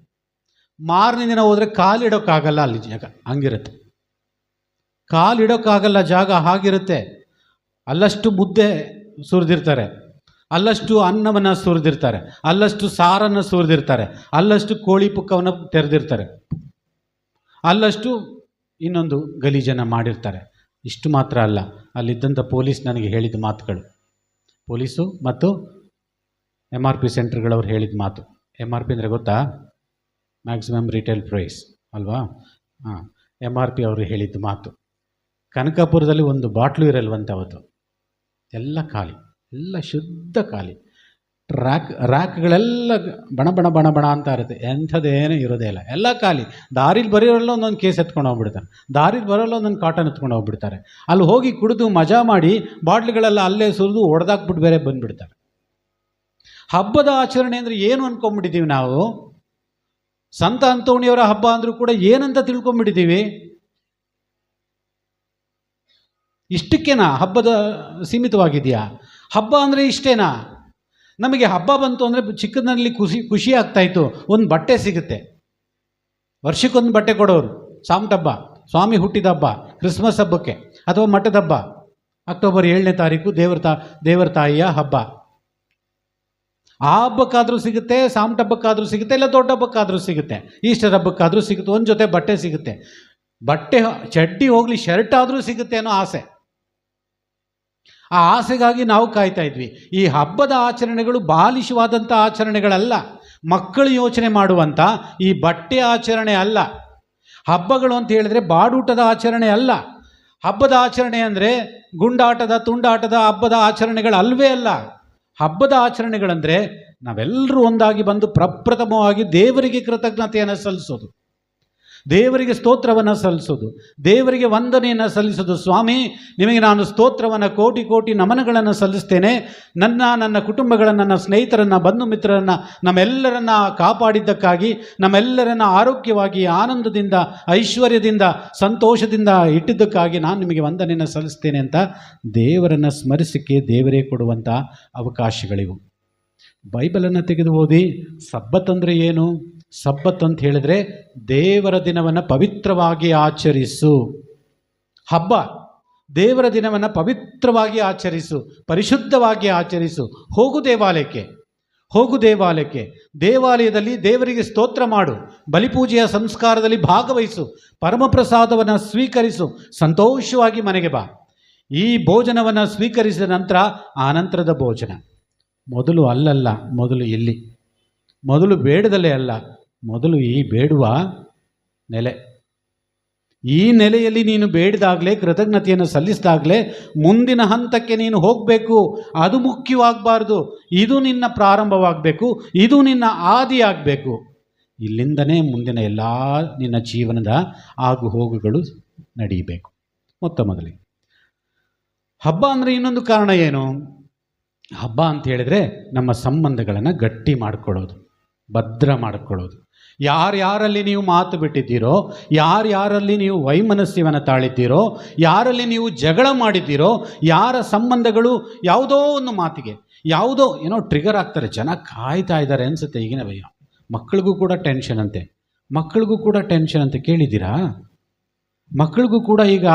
ಮಾರನೇ ದಿನ ಹೋದರೆ ಕಾಲಿಡೋಕ್ಕಾಗಲ್ಲ ಅಲ್ಲಿ ಜಾಗ, ಹಂಗಿರುತ್ತೆ. ಕಾಲಿಡೋಕ್ಕಾಗಲ್ಲ ಜಾಗ ಹಾಗಿರುತ್ತೆ. ಅಲ್ಲಷ್ಟು ಮುದ್ದೆ ಸುರಿದಿರ್ತಾರೆ. ಅಲ್ಲಷ್ಟು ಅನ್ನವನ್ನು ಸುರಿದಿರ್ತಾರೆ, ಅಲ್ಲಷ್ಟು ಸಾರನ್ನು ಸುರಿದಿರ್ತಾರೆ, ಅಲ್ಲಷ್ಟು ಕೋಳಿ ಪುಕ್ಕವನ್ನು ತೆರೆದಿರ್ತಾರೆ, ಅಲ್ಲಷ್ಟು ಇನ್ನೊಂದು ಗಲೀಜನ್ನು ಮಾಡಿರ್ತಾರೆ. ಇಷ್ಟು ಮಾತ್ರ ಅಲ್ಲ ಅಲ್ಲಿದ್ದಂಥ ಪೊಲೀಸ್ ನನಗೆ ಹೇಳಿದ ಮಾತುಗಳು. ಪೊಲೀಸು ಮತ್ತು ಎಂ ಆರ್ ಪಿ ಸೆಂಟರ್ಗಳವ್ರು ಹೇಳಿದ ಮಾತು. ಎಂ ಆರ್ ಪಿ ಅಂದರೆ ಗೊತ್ತಾ? ಮ್ಯಾಕ್ಸಿಮಮ್ ರಿಟೇಲ್ ಪ್ರೈಸ್ ಅಲ್ವಾ? ಹಾಂ ಎಂ ಆರ್ ಪಿ ಅವರು ಹೇಳಿದ ಮಾತು. ಕನಕಾಪುರದಲ್ಲಿ ಒಂದು ಬಾಟ್ಲು ಇರಲ್ವಂತೆ ಅವತ್ತು. ಎಲ್ಲ ಖಾಲಿ. ಎಲ್ಲ ಶುದ್ಧ ಖಾಲಿ. ರ್ಯಾಕ್ ರ್ಯಾಕ್ಗಳೆಲ್ಲ ಬಣ ಬಣ ಬಣ ಬಣ ಅಂತ ಇರುತ್ತೆ. ಎಂಥದ್ದೇನೂ ಇರೋದೇ ಇಲ್ಲ. ಎಲ್ಲ ಖಾಲಿ. ದಾರಿಲಿ ಬರೋಲ್ಲ ಒಂದೊಂದು ಕೇಸ್ ಎತ್ಕೊಂಡು ಹೋಗ್ಬಿಡ್ತಾರೆ. ದಾರಿಲಿ ಬರೋಲ್ಲ ಒಂದೊಂದು ಕಾಟನ್ ಎತ್ಕೊಂಡು ಹೋಗ್ಬಿಡ್ತಾರೆ. ಅಲ್ಲಿ ಹೋಗಿ ಕುಡಿದು ಮಜಾ ಮಾಡಿ ಬಾಟ್ಲಿಗಳೆಲ್ಲ ಅಲ್ಲೇ ಸುರಿದು ಹೊಡೆದಾಕ್ಬಿಟ್ಟು ಬೇರೆ ಬಂದುಬಿಡ್ತಾರೆ. ಹಬ್ಬದ ಆಚರಣೆ ಅಂದರೆ ಏನು ಅಂದ್ಕೊಂಬಿಟ್ಟಿದ್ದೀವಿ ನಾವು? ಸಂತ ಅಂತೋಣಿಯವರ ಹಬ್ಬ ಅಂದರೂ ಕೂಡ ಏನಂತ ತಿಳ್ಕೊಂಬಿಟ್ಟಿದ್ದೀವಿ ಇಷ್ಟಕ್ಕೇನಾ? ಹಬ್ಬದ ಸೀಮಿತವಾಗಿದೆಯಾ? ಹಬ್ಬ ಅಂದರೆ ಇಷ್ಟೇನಾ? ನಮಗೆ ಹಬ್ಬ ಬಂತು ಅಂದರೆ ಚಿಕ್ಕದಲ್ಲಿ ಖುಷಿ ಖುಷಿ ಆಗ್ತಾಯಿತ್ತು ಒಂದು ಬಟ್ಟೆ ಸಿಗುತ್ತೆ. ವರ್ಷಕ್ಕೊಂದು ಬಟ್ಟೆ ಕೊಡೋರು. ಸಾಮ್ಟ ಹಬ್ಬ. ಸ್ವಾಮಿ ಹುಟ್ಟಿದ ಹಬ್ಬ. ಕ್ರಿಸ್ಮಸ್ ಹಬ್ಬಕ್ಕೆ. ಅಥವಾ ಮಠದ ಹಬ್ಬ. ಅಕ್ಟೋಬರ್ ಏಳನೇ ತಾರೀಕು ದೇವರ ತಾ, ದೇವರ ತಾಯಿಯ ಹಬ್ಬ. ಆ ಹಬ್ಬಕ್ಕಾದರೂ ಸಿಗುತ್ತೆ ಸಾಮ್ಟ ಹಬ್ಬಕ್ಕಾದರೂ ಸಿಗುತ್ತೆ, ಇಲ್ಲ ದೊಡ್ಡ ಹಬ್ಬಕ್ಕಾದರೂ ಸಿಗುತ್ತೆ. ಈಸ್ಟರ್ ಹಬ್ಬಕ್ಕಾದರೂ ಸಿಗುತ್ತೆ. ಒಂದು ಜೊತೆ ಬಟ್ಟೆ ಸಿಗುತ್ತೆ. ಬಟ್ಟೆ, ಚಡ್ಡಿ ಹೋಗಲಿ, ಶರ್ಟ್ ಆದರೂ ಸಿಗುತ್ತೆ ಅನ್ನೋ ಆಸೆ. ಆ ಆಸೆಗಾಗಿ ನಾವು ಕಾಯ್ತಾ ಇದ್ವಿ. ಈ ಹಬ್ಬದ ಆಚರಣೆಗಳು ಬಾಲಿಶವಾದಂಥ ಆಚರಣೆಗಳಲ್ಲ. ಮಕ್ಕಳು ಯೋಚನೆ ಮಾಡುವಂಥ ಈ ಬಟ್ಟೆ ಆಚರಣೆ ಅಲ್ಲ. ಹಬ್ಬಗಳು ಅಂತ ಹೇಳಿದ್ರೆ ಬಾಡೂಟದ ಆಚರಣೆ ಅಲ್ಲ. ಹಬ್ಬದ ಆಚರಣೆ ಅಂದರೆ ಗುಂಡಾಟದ, ತುಂಡಾಟದ ಹಬ್ಬದ ಆಚರಣೆಗಳು ಅಲ್ವೇ ಅಲ್ಲ. ಹಬ್ಬದ ಆಚರಣೆಗಳಂದರೆ ನಾವೆಲ್ಲರೂ ಒಂದಾಗಿ ಬಂದು ಪ್ರಪ್ರಥಮವಾಗಿ ದೇವರಿಗೆ ಕೃತಜ್ಞತೆಯನ್ನು ಸಲ್ಲಿಸೋದು. ದೇವರಿಗೆ ಸ್ತೋತ್ರವನ್ನು ಸಲ್ಲಿಸೋದು, ದೇವರಿಗೆ ವಂದನೆಯನ್ನು ಸಲ್ಲಿಸೋದು. ಸ್ವಾಮಿ, ನಿಮಗೆ ನಾನು ಸ್ತೋತ್ರವನ್ನು ಕೋಟಿ ಕೋಟಿ ನಮನಗಳನ್ನು ಸಲ್ಲಿಸ್ತೇನೆ. ನನ್ನ ನನ್ನ ಕುಟುಂಬಗಳನ್ನು ನನ್ನ ಸ್ನೇಹಿತರನ್ನು, ಬಂಧು ಮಿತ್ರರನ್ನು, ನಮ್ಮೆಲ್ಲರನ್ನ ಕಾಪಾಡಿದ್ದಕ್ಕಾಗಿ, ನಮ್ಮೆಲ್ಲರನ್ನ ಆರೋಗ್ಯವಾಗಿ, ಆನಂದದಿಂದ, ಐಶ್ವರ್ಯದಿಂದ, ಸಂತೋಷದಿಂದ ಇಟ್ಟಿದ್ದಕ್ಕಾಗಿ ನಾನು ನಿಮಗೆ ವಂದನೆಯನ್ನು ಸಲ್ಲಿಸ್ತೇನೆ ಅಂತ ದೇವರನ್ನು ಸ್ಮರಿಸಕ್ಕೆ ದೇವರೇ ಕೊಡುವಂಥ ಅವಕಾಶಗಳಿವು. ಬೈಬಲನ್ನು ತೆಗೆದು ಓದಿ, ಸಬ್ಬತ್ ಅಂದರೆ ಏನು? ಸಬ್ಬತ್ ಅಂತ ಹೇಳಿದ್ರೆ ದೇವರ ದಿನವನ್ನು ಪವಿತ್ರವಾಗಿ ಆಚರಿಸು. ಹಬ್ಬ, ದೇವರ ದಿನವನ್ನು ಪವಿತ್ರವಾಗಿ ಆಚರಿಸು, ಪರಿಶುದ್ಧವಾಗಿ ಆಚರಿಸು. ಹೋಗು ದೇವಾಲಯಕ್ಕೆ ಹೋಗು ದೇವಾಲಯಕ್ಕೆ. ದೇವಾಲಯದಲ್ಲಿ ದೇವರಿಗೆ ಸ್ತೋತ್ರ ಮಾಡು, ಬಲಿಪೂಜೆಯ ಸಂಸ್ಕಾರದಲ್ಲಿ ಭಾಗವಹಿಸು, ಪರಮಪ್ರಸಾದವನ್ನು ಸ್ವೀಕರಿಸು, ಸಂತೋಷವಾಗಿ ಮನೆಗೆ ಬಾ. ಈ ಭೋಜನವನ್ನು ಸ್ವೀಕರಿಸಿದ ನಂತರ ಆನಂತರದ ಭೋಜನ. ಮೊದಲು ಅಲ್ಲಲ್ಲ, ಮೊದಲು ಇಲ್ಲಿ. ಮೊದಲು ಬೇಡದಲ್ಲೇ ಅಲ್ಲ. ಮೊದಲು ಈ ಬೇಡುವ ನೆಲೆ. ಈ ನೆಲೆಯಲ್ಲಿ ನೀನು ಬೇಡಿದಾಗಲೇ, ಕೃತಜ್ಞತೆಯನ್ನು ಸಲ್ಲಿಸಿದಾಗಲೇ, ಮುಂದಿನ ಹಂತಕ್ಕೆ ನೀನು ಹೋಗಬೇಕು. ಅದು ಮುಖ್ಯವಾಗಬಾರ್ದು. ಇದು ನಿನ್ನ ಪ್ರಾರಂಭವಾಗಬೇಕು. ಇದು ನಿನ್ನ ಆದಿ ಆಗಬೇಕು ಇಲ್ಲಿಂದನೇ ಮುಂದಿನ ಎಲ್ಲ ನಿನ್ನ ಜೀವನದ ಆಗು ಹೋಗುಗಳು ನಡೆಯಬೇಕು. ಮೊತ್ತ ಮೊದಲಿಗೆ ಹಬ್ಬ ಅಂದರೆ ಇನ್ನೊಂದು ಕಾರಣ ಏನು? ಹಬ್ಬ ಅಂತ ಹೇಳಿದ್ರೆ ನಮ್ಮ ಸಂಬಂಧಗಳನ್ನು ಗಟ್ಟಿ ಮಾಡಿಕೊಳ್ಳೋದು, ಭದ್ರ ಮಾಡಿಕೊಳ್ಳೋದು. ಯಾರ್ಯಾರಲ್ಲಿ ನೀವು ಮಾತು ಬಿಟ್ಟಿದ್ದೀರೋ, ಯಾರ್ಯಾರಲ್ಲಿ ನೀವು ವೈಮನಸ್ಯವನ್ನು ತಾಳಿದ್ದೀರೋ, ಯಾರಲ್ಲಿ ನೀವು ಜಗಳ ಮಾಡಿದ್ದೀರೋ, ಯಾರ ಸಂಬಂಧಗಳು ಯಾವುದೋ ಒಂದು ಮಾತಿಗೆ, ಯಾವುದೋ ಏನೋ ಟ್ರಿಗರ್ ಆಗ್ತಾರೆ. ಜನ ಕಾಯ್ತಾ ಇದ್ದಾರೆ ಅನಿಸುತ್ತೆ ಈಗಿನ ಭಯ. ಮಕ್ಕಳಿಗೂ ಕೂಡ ಟೆನ್ಷನ್ ಅಂತೆ. ಮಕ್ಕಳಿಗೂ ಕೂಡ ಟೆನ್ಷನ್ ಅಂತ. ಕೇಳಿದ್ದೀರಾ? ಮಕ್ಕಳಿಗೂ ಕೂಡ ಈಗ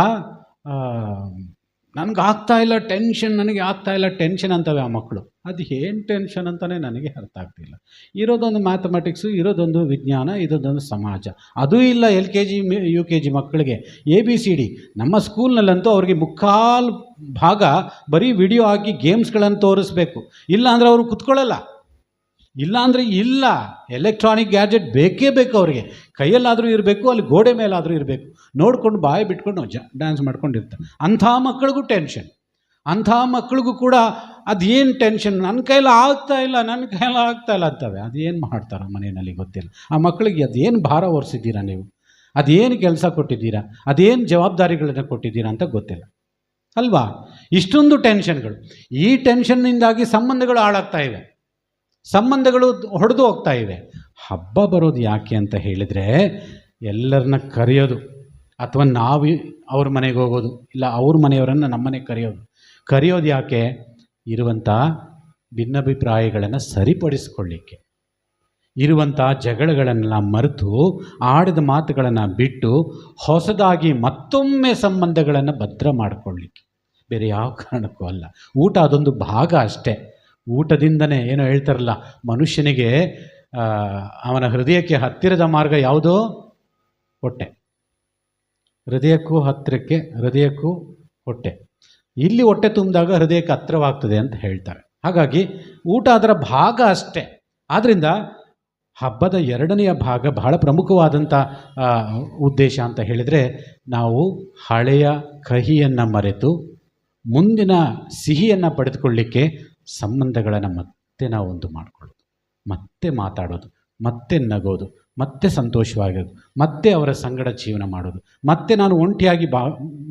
ನನಗೆ ಆಗ್ತಾ ಇಲ್ಲ ಟೆನ್ಷನ್ ನನಗೆ ಆಗ್ತಾ ಇಲ್ಲ ಟೆನ್ಷನ್ ಅಂತವೆ ಆ ಮಕ್ಕಳು. ಅದು ಏನು ಟೆನ್ಷನ್ ಅಂತಲೇ ನನಗೆ ಅರ್ಥ ಆಗ್ತಿಲ್ಲ. ಇರೋದೊಂದು ಮ್ಯಾಥಮೆಟಿಕ್ಸು ಇರೋದೊಂದು ವಿಜ್ಞಾನ, ಇರೋದೊಂದು ಸಮಾಜ. ಅದೂ ಇಲ್ಲ L K G, U K G ಮಕ್ಕಳಿಗೆ. ಎ ಬಿ ಸಿ ಡಿ, ನಮ್ಮ ಸ್ಕೂಲ್ನಲ್ಲಂತೂ ಅವ್ರಿಗೆ ಮುಕ್ಕಾಲು ಭಾಗ ಬರೀ ವಿಡಿಯೋ ಹಾಕಿ ಗೇಮ್ಸ್ಗಳನ್ನು ತೋರಿಸ್ಬೇಕು. ಇಲ್ಲ ಅಂದರೆ ಅವರು ಕುತ್ಕೊಳ್ಳಲ್ಲ. ಇಲ್ಲ ಅಂದರೆ ಇಲ್ಲ. ಎಲೆಕ್ಟ್ರಾನಿಕ್ ಗ್ಯಾಜೆಟ್ ಬೇಕೇ ಬೇಕು ಅವರಿಗೆ. ಕೈಯಲ್ಲಾದರೂ ಇರಬೇಕು, ಅಲ್ಲಿ ಗೋಡೆ ಮೇಲಾದರೂ ಇರಬೇಕು. ನೋಡ್ಕೊಂಡು ಬಾಯಿ ಬಿಟ್ಕೊಂಡು ಜ ಡ್ಯಾನ್ಸ್ ಮಾಡ್ಕೊಂಡಿರ್ತಾರೆ. ಅಂಥ ಮಕ್ಕಳಿಗೂ ಟೆನ್ಷನ್ ಅಂಥ ಮಕ್ಕಳಿಗೂ ಕೂಡ ಅದೇನು ಟೆನ್ಷನ್ ನನ್ನ ಕೈಲಿ ಆಗ್ತಾ ಇಲ್ಲ ನನ್ನ ಕೈಲಿ ಆಗ್ತಾ ಇಲ್ಲ ಅಂತವೆ. ಅದೇನು ಮಾಡ್ತಾರೆ ಮನೆಯಲ್ಲಿ ಗೊತ್ತಿಲ್ಲ. ಆ ಮಕ್ಕಳಿಗೆ ಅದೇನು ಭಾರ ಹೊರಿಸಿದ್ದೀರಾ ನೀವು? ಅದೇನು ಕೆಲಸ ಕೊಟ್ಟಿದ್ದೀರಾ? ಅದೇನು ಜವಾಬ್ದಾರಿಗಳನ್ನು ಕೊಟ್ಟಿದ್ದೀರಾ ಅಂತ ಗೊತ್ತಿಲ್ಲ. ಅಲ್ವಾ? ಇಷ್ಟೊಂದು ಟೆನ್ಷನ್ಗಳು ಈ ಟೆನ್ಷನ್ನಿಂದಾಗಿ ಸಂಬಂಧಗಳು ಹಾಳಾಗ್ತಾ ಇವೆ. ಸಂಬಂಧಗಳು ಹೊಡೆದು ಹೋಗ್ತಾ ಇವೆ. ಹಬ್ಬ ಬರೋದು ಯಾಕೆ ಅಂತ ಹೇಳಿದರೆ ಎಲ್ಲರನ್ನ ಕರೆಯೋದು ಅಥವಾ ನಾವು ಅವ್ರ ಮನೆಗೆ ಹೋಗೋದು ಇಲ್ಲ ಅವ್ರ ಮನೆಯವರನ್ನು ನಮ್ಮ ಮನೆಗೆ ಕರೆಯೋದು. ಕರೆಯೋದು ಯಾಕೆ? ಇರುವಂಥ ಭಿನ್ನಾಭಿಪ್ರಾಯಗಳನ್ನು ಸರಿಪಡಿಸ್ಕೊಳ್ಳಿಕ್ಕೆ. ಇರುವಂಥ ಜಗಳಗಳನ್ನೆಲ್ಲ ಮರೆತು ಆಡಿದ ಮಾತುಗಳನ್ನು ಬಿಟ್ಟು ಹೊಸದಾಗಿ ಮತ್ತೊಮ್ಮೆ ಸಂಬಂಧಗಳನ್ನು ಭದ್ರ ಮಾಡಿಕೊಳ್ಳಿಕ್ಕೆ. ಬೇರೆ ಯಾವ ಕಾರಣಕ್ಕೂ ಅಲ್ಲ. ಊಟ ಅದೊಂದು ಭಾಗ ಅಷ್ಟೇ. ಊಟದಿಂದನೇ ಏನೋ ಹೇಳ್ತಾರಲ್ಲ, ಮನುಷ್ಯನಿಗೆ ಅವನ ಹೃದಯಕ್ಕೆ ಹತ್ತಿರದ ಮಾರ್ಗ ಯಾವುದು? ಹೊಟ್ಟೆ. ಹೃದಯಕ್ಕೂ ಹತ್ತಿರಕ್ಕೆ, ಹೃದಯಕ್ಕೂ ಹೊಟ್ಟೆ. ಇಲ್ಲಿ ಹೊಟ್ಟೆ ತುಂಬಿದಾಗ ಹೃದಯಕ್ಕೆ ಹತ್ತಿರವಾಗ್ತದೆ ಅಂತ ಹೇಳ್ತಾರೆ. ಹಾಗಾಗಿ ಊಟ ಅದರ ಭಾಗ ಅಷ್ಟೇ. ಆದ್ದರಿಂದ ಹಬ್ಬದ ಎರಡನೆಯ ಭಾಗ ಬಹಳ ಪ್ರಮುಖವಾದಂಥ ಉದ್ದೇಶ ಅಂತ ಹೇಳಿದರೆ ನಾವು ಹಳೆಯ ಕಹಿಯನ್ನು ಮರೆತು ಮುಂದಿನ ಸಿಹಿಯನ್ನು ಪಡೆದುಕೊಳ್ಳಿಕ್ಕೆ ಸಂಬಂಧಗಳನ್ನು ಮತ್ತೆ ನಾವು ಒಂದು ಮಾಡಿಕೊಳ್ಳೋದು. ಮತ್ತೆ ಮಾತಾಡೋದು, ಮತ್ತೆ ನಗೋದು, ಮತ್ತೆ ಸಂತೋಷವಾಗಿರೋದು, ಮತ್ತೆ ಅವರ ಸಂಗಡ ಜೀವನ ಮಾಡೋದು, ಮತ್ತೆ ನಾನು ಒಂಟಿಯಾಗಿ ಬಾ,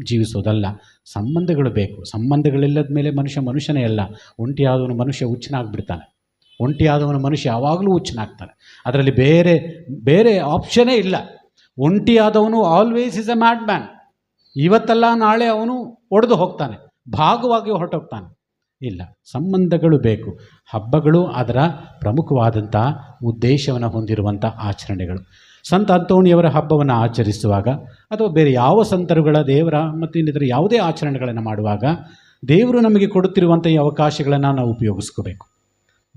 ಜೀವಿಸೋದಲ್ಲ. ಸಂಬಂಧಗಳು ಬೇಕು. ಸಂಬಂಧಗಳಿಲ್ಲದ ಮೇಲೆ ಮನುಷ್ಯ ಮನುಷ್ಯನೇ ಅಲ್ಲ. ಒಂಟಿಯಾದವನು ಮನುಷ್ಯ ಹುಚ್ಚನಾಗ್ಬಿಡ್ತಾನೆ. ಒಂಟಿಯಾದವನು ಮನುಷ್ಯ ಯಾವಾಗಲೂ ಹುಚ್ಚನಾಗ್ತಾನೆ. ಅದರಲ್ಲಿ ಬೇರೆ ಬೇರೆ ಆಪ್ಷನೇ ಇಲ್ಲ. ಒಂಟಿಯಾದವನು always is a mad man ಇವತ್ತಲ್ಲ ನಾಳೆ ಅವನು ಒಡೆದು ಹೋಗ್ತಾನೆ. ಭಾಗವಾಗಿ ಹೊರಟೋಗ್ತಾನೆ. ಇಲ್ಲ. ಸಂಬಂಧಗಳು ಬೇಕು. ಹಬ್ಬಗಳು ಅದರ ಪ್ರಮುಖವಾದಂಥ ಉದ್ದೇಶವನ್ನು ಹೊಂದಿರುವಂಥ ಆಚರಣೆಗಳು. ಸಂತ ಅಂತೋಣಿಯವರ ಹಬ್ಬವನ್ನು ಆಚರಿಸುವಾಗ ಅಥವಾ ಬೇರೆ ಯಾವ ಸಂತರುಗಳ ದೇವರ ಮತ್ತು ಇನ್ನಿತರ ಯಾವುದೇ ಆಚರಣೆಗಳನ್ನು ಮಾಡುವಾಗ ದೇವರು ನಮಗೆ ಕೊಡುತ್ತಿರುವಂಥ ಈ ಅವಕಾಶಗಳನ್ನು ನಾವು ಉಪಯೋಗಿಸ್ಕೋಬೇಕು.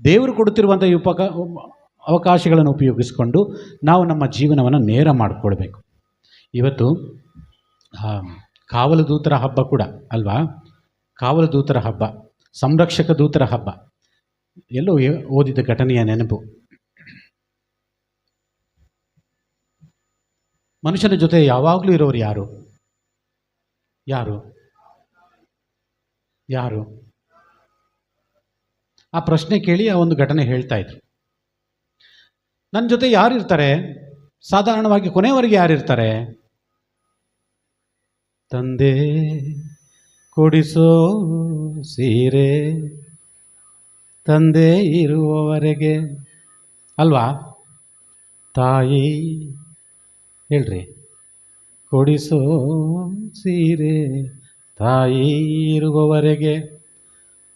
ದೇವರು ಕೊಡುತ್ತಿರುವಂಥ ಈ ಉಪಕ ಅವಕಾಶಗಳನ್ನು ಉಪಯೋಗಿಸಿಕೊಂಡು ನಾವು ನಮ್ಮ ಜೀವನವನ್ನು ನೇರ ಮಾಡಿಕೊಳ್ಬೇಕು. ಇವತ್ತು ಕಾವಲು ದೂತರ ಹಬ್ಬ ಕೂಡ ಅಲ್ವಾ? ಕಾವಲು ದೂತರ ಹಬ್ಬ. ಸಂರಕ್ಷಕ ದೂತರ ಹಬ್ಬ. ಎಲ್ಲೋ ಓದಿದ ಘಟನೆಯ ನೆನಪು. ಮನುಷ್ಯನ ಜೊತೆ ಯಾವಾಗಲೂ ಇರೋರು ಯಾರು? ಯಾರು? ಯಾರು? ಆ ಪ್ರಶ್ನೆ ಕೇಳಿ ಆ ಒಂದು ಘಟನೆ ಹೇಳ್ತಾ ಇದ್ರು. ನನ್ನ ಜೊತೆ ಯಾರು ಇರ್ತಾರೆ? ಸಾಧಾರಣವಾಗಿ ಕೊನೆಯವರೆಗೆ ಯಾರಿರ್ತಾರೆ ತಂದೆ. ಕೊಡಿಸೋ ಸೀರೆ ತಂದೆ ಇರುವವರೆಗೆ ಅಲ್ವಾ? ತಾಯಿ, ಹೇಳ್ರಿ. ಕೊಡಿಸೋ ಸೀರೆ ತಾಯಿ ಇರುವವರೆಗೆ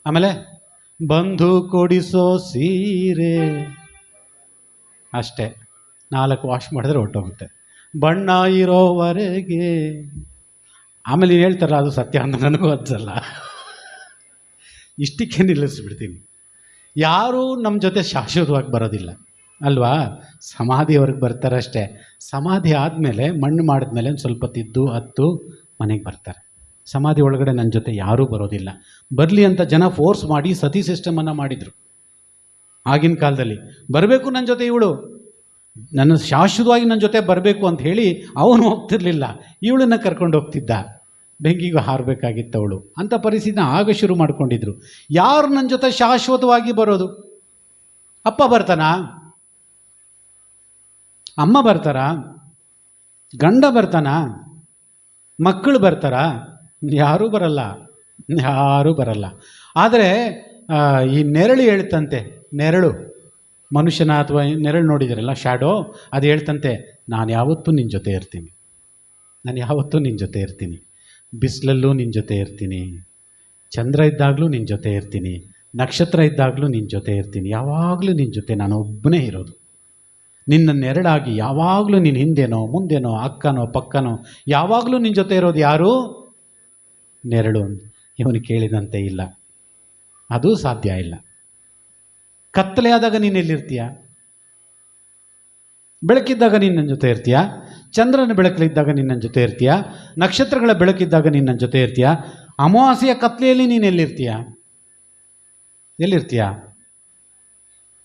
ಆಮೇಲೆ ಬಂಧು ಕೊಡಿಸೋ ಸೀರೆ ಅಷ್ಟೇ. ನಾಲ್ಕು ವಾಶ್ ಮಾಡಿದ್ರೆ ಹೊಟ್ಟೋಗುತ್ತೆ. ಬಣ್ಣ ಇರೋವರೆಗೆ ಆಮೇಲೆ ನೀನು ಹೇಳ್ತಾರಲ್ಲ, ಅದು ಸತ್ಯ ಅಂತ ನನಗೂ ಅನ್ಸಲ್ಲ. ಇಷ್ಟಕ್ಕೆ ನಿಲ್ಲಿಸ್ಬಿಡ್ತೀನಿ. ಯಾರೂ ನಮ್ಮ ಜೊತೆ ಶಾಶ್ವತವಾಗಿ ಬರೋದಿಲ್ಲ. ಅಲ್ವಾ? ಸಮಾಧಿಯವ್ರಿಗೆ ಬರ್ತಾರೆ ಅಷ್ಟೇ. ಸಮಾಧಿ ಆದಮೇಲೆ, ಮಣ್ಣು ಮಾಡಿದ್ಮೇಲೆ ಸ್ವಲ್ಪ ತಿದ್ದು, ಹತ್ತು, ಮನೆಗೆ ಬರ್ತಾರೆ. ಸಮಾಧಿ ಒಳಗಡೆ ನನ್ನ ಜೊತೆ ಯಾರೂ ಬರೋದಿಲ್ಲ. ಬರಲಿ ಅಂತ ಜನ ಫೋರ್ಸ್ ಮಾಡಿ ಸತಿ ಸಿಸ್ಟಮನ್ನು ಮಾಡಿದರು. ಆಗಿನ ಕಾಲದಲ್ಲಿ. ಬರಬೇಕು ನನ್ನ ಜೊತೆ ಇವಳು. ನನ್ನ ಶಾಶ್ವತವಾಗಿ ನನ್ನ ಜೊತೆ ಬರಬೇಕು ಅಂತ ಹೇಳಿ ಅವನು ಹೋಗ್ತಿರ್ಲಿಲ್ಲ ಇವಳನ್ನ ಕರ್ಕೊಂಡು ಹೋಗ್ತಿದ್ದ. ಬೆಂಕಿಗೂ ಹಾರಬೇಕಾಗಿತ್ತು ಅವಳು ಅಂಥ ಪರಿಸ್ಥಿತಿನ ಆಗ ಶುರು ಮಾಡ್ಕೊಂಡಿದ್ರು. ಯಾರು ನನ್ನ ಜೊತೆ ಶಾಶ್ವತವಾಗಿ ಬರೋದು? ಅಪ್ಪ ಬರ್ತಾನಾ ಅಮ್ಮ ಬರ್ತಾರಾ? ಗಂಡ ಬರ್ತಾನಾ? ಮಕ್ಕಳು ಬರ್ತಾರಾ? ಯಾರೂ ಬರಲ್ಲ ಯಾರೂ ಬರಲ್ಲ. ಆದರೆ ಈ ನೆರಳು ಹೇಳ್ತಂತೆ, ನೆರಳು. ಮನುಷ್ಯನ ಅಥವಾ ನೆರಳು ನೋಡಿದಿರಲ್ಲ ಶ್ಯಾಡೋ ಅದು ಹೇಳ್ತಂತೆ, ನಾನು ಯಾವತ್ತೂ ನಿನ್ನ ಜೊತೆ ಇರ್ತೀನಿ. ನಾನು ಯಾವತ್ತೂ ನಿನ್ನ ಜೊತೆ ಇರ್ತೀನಿ. ಬಿಸಿಲಲ್ಲೂ ನಿನ್ನ ಜೊತೆ ಇರ್ತೀನಿ, ಚಂದ್ರ ಇದ್ದಾಗಲೂ ನಿನ್ನ ಜೊತೆ ಇರ್ತೀನಿ, ನಕ್ಷತ್ರ ಇದ್ದಾಗಲೂ ನಿನ್ನ ಜೊತೆ ಇರ್ತೀನಿ, ಯಾವಾಗಲೂ ನಿನ್ನ ಜೊತೆ ನಾನು ಒಬ್ಬನೇ ಇರೋದು. ನಿನ್ನ ನೆರಳಾಗಿ ಯಾವಾಗಲೂ ನಿನ್ನ ಹಿಂದೆನೋ, ಮುಂದೆನೋ, ಅಕ್ಕನೋ, ಪಕ್ಕನೋ, ಯಾವಾಗಲೂ ನಿನ್ನ ಜೊತೆ ಇರೋದು ಯಾರು? ನೆರಳು ಇವನು ಕೇಳಿದಂತೆ ಇಲ್ಲ. ಅದು ಸಾಧ್ಯ ಇಲ್ಲ. ಕತ್ತಲೆ ಆದಾಗ ನೀನು ಎಲ್ಲಿರ್ತೀಯ? ಬೆಳಕಿದ್ದಾಗ ನೀನು ನನ್ನ ಜೊತೆ ಇರ್ತೀಯ? ಚಂದ್ರನ ಬೆಳಕಲಿದ್ದಾಗ ನಿನ್ನ ಜೊತೆ ಇರ್ತೀಯ? ನಕ್ಷತ್ರಗಳ ಬೆಳಕಿದ್ದಾಗ ನಿನ್ನ ಜೊತೆ ಇರ್ತೀಯ? ಅಮಾವಾಸ್ಯೆಯ ಕತ್ಲೆಯಲ್ಲಿ ನೀನು ಎಲ್ಲಿರ್ತೀಯ? ಎಲ್ಲಿರ್ತೀಯ?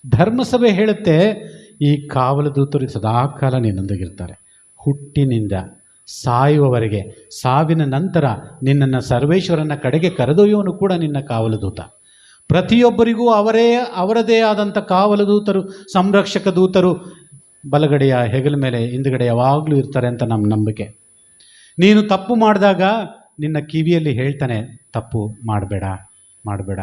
ಧರ್ಮಸಭೆ ಹೇಳುತ್ತೆ, ಈ ಕಾವಲು ದೂತರು ಸದಾಕಾಲ ನಿನ್ನೊಂದಿಗಿರ್ತಾರೆ. ಹುಟ್ಟಿನಿಂದ ಸಾಯುವವರೆಗೆ, ಸಾವಿನ ನಂತರ ನಿನ್ನನ್ನು ಸರ್ವೇಶ್ವರನ ಕಡೆಗೆ ಕರೆದೊಯ್ಯುವನು ಕೂಡ ನಿನ್ನ ಕಾವಲು ದೂತ ಪ್ರತಿಯೊಬ್ಬರಿಗೂ ಅವರೇ, ಅವರದೇ ಆದಂಥ ಕಾವಲು ದೂತರು ಸಂರಕ್ಷಕ ದೂತರು ಬಲಗಡೆಯ ಹೆಗಲ ಮೇಲೆ ಹಿಂದುಗಡೆ ಯಾವಾಗಲೂ ಇರ್ತಾರೆ ಅಂತ ನಮ್ಮ ನಂಬಿಕೆ. ನೀನು ತಪ್ಪು ಮಾಡಿದಾಗ ನಿನ್ನ ಕಿವಿಯಲ್ಲಿ ಹೇಳ್ತಾನೆ, ತಪ್ಪು ಮಾಡಬೇಡ ಮಾಡಬೇಡ.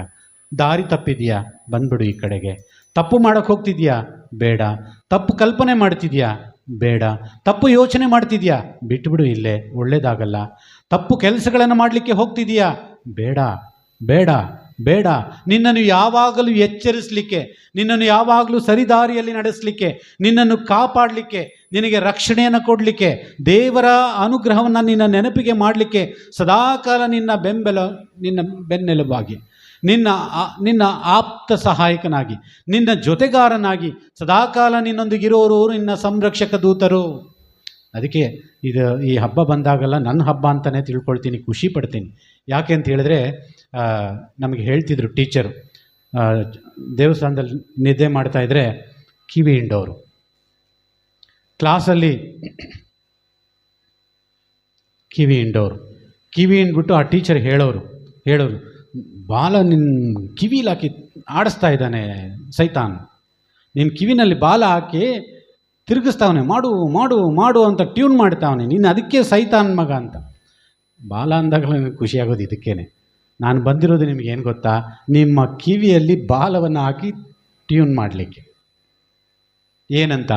ದಾರಿ ತಪ್ಪಿದೆಯಾ? ಬಂದ್ಬಿಡು ಈ ಕಡೆಗೆ. ತಪ್ಪು ಮಾಡೋಕ್ಕೆ ಹೋಗ್ತಿದ್ಯಾ? ಬೇಡ. ತಪ್ಪು ಕಲ್ಪನೆ ಮಾಡ್ತಿದ್ಯಾ? ಬೇಡ. ತಪ್ಪು ಯೋಚನೆ ಮಾಡ್ತಿದ್ಯಾ? ಬಿಟ್ಬಿಡು ಇಲ್ಲೇ, ಒಳ್ಳೇದಾಗಲ್ಲ. ತಪ್ಪು ಕೆಲಸಗಳನ್ನು ಮಾಡಲಿಕ್ಕೆ ಹೋಗ್ತಿದೀಯಾ? ಬೇಡ ಬೇಡ. ಬೇಡ. ನಿನ್ನನ್ನು ಯಾವಾಗಲೂ ಎಚ್ಚರಿಸಲಿಕ್ಕೆ, ನಿನ್ನನ್ನು ಯಾವಾಗಲೂ ಸರಿದಾರಿಯಲ್ಲಿ ನಡೆಸಲಿಕ್ಕೆ, ನಿನ್ನನ್ನು ಕಾಪಾಡಲಿಕ್ಕೆ, ನಿನಗೆ ರಕ್ಷಣೆಯನ್ನು ಕೊಡಲಿಕ್ಕೆ, ದೇವರ ಅನುಗ್ರಹವನ್ನು ನಿನ್ನ ನೆನಪಿಗೆ ಮಾಡಲಿಕ್ಕೆ ಸದಾಕಾಲ ನಿನ್ನ ಬೆಂಬಲ, ನಿನ್ನ ಬೆನ್ನೆಲುಬಾಗಿ, ನಿನ್ನ ನಿನ್ನ ಆಪ್ತ ಸಹಾಯಕನಾಗಿ, ನಿನ್ನ ಜೊತೆಗಾರನಾಗಿ ಸದಾಕಾಲ ನಿನ್ನೊಂದಿಗಿರೋರು ನಿನ್ನ ಸಂರಕ್ಷಕ ದೂತರು. ಅದಕ್ಕೆ ಇದು ಈ ಹಬ್ಬ ಬಂದಾಗಲ್ಲ ನನ್ನ ಹಬ್ಬ ಅಂತಲೇ ತಿಳ್ಕೊಳ್ತೀನಿ, ಖುಷಿ ಪಡ್ತೀನಿ. ಯಾಕೆ ಅಂತ ಹೇಳಿದ್ರೆ ನಮಗೆ ಹೇಳ್ತಿದ್ರು ಟೀಚರು ದೇವಸ್ಥಾನದಲ್ಲಿ ನಿದ್ದೆ ಮಾಡ್ತಾ ಇದ್ದರೆ ಕಿವಿ ಹಿಂಡೋರು. ಕ್ಲಾಸಲ್ಲಿ ಕಿವಿ ಹಿಂಡೋರು. ಕಿವಿ ಹಿಂಡ್ಬಿಟ್ಟು ಆ ಟೀಚರ್ ಹೇಳೋರು ಹೇಳೋರು, ಬಾಲ ನಿನ್ನ ಕಿವಿಲಾಕಿ ಆಡಿಸ್ತಾ ಇದ್ದಾನೆ ಸೈತಾನ್. ನಿನ್ನ ಕಿವಿನಲ್ಲಿ ಬಾಲ ಹಾಕಿ ತಿರುಗಿಸ್ತಾವನೆ, ಮಾಡು ಮಾಡು ಮಾಡು ಅಂತ ಟ್ಯೂನ್ ಮಾಡ್ತಾವನೆ, ನೀನು ಅದಕ್ಕೆ ಸೈತಾನ್ ಮಗ ಅಂತ. ಬಾಲ ಅಂದಾಗಲೇ ನನಗೆ ಖುಷಿಯಾಗೋದು ಇದಕ್ಕೇನೆ. ನಾನು ಬಂದಿರೋದು ನಿಮಗೇನು ಗೊತ್ತಾ? ನಿಮ್ಮ ಕಿವಿಯಲ್ಲಿ ಬಾಲವನ್ನು ಹಾಕಿ ಟ್ಯೂನ್ ಮಾಡಲಿಕ್ಕೆ. ಏನಂತ?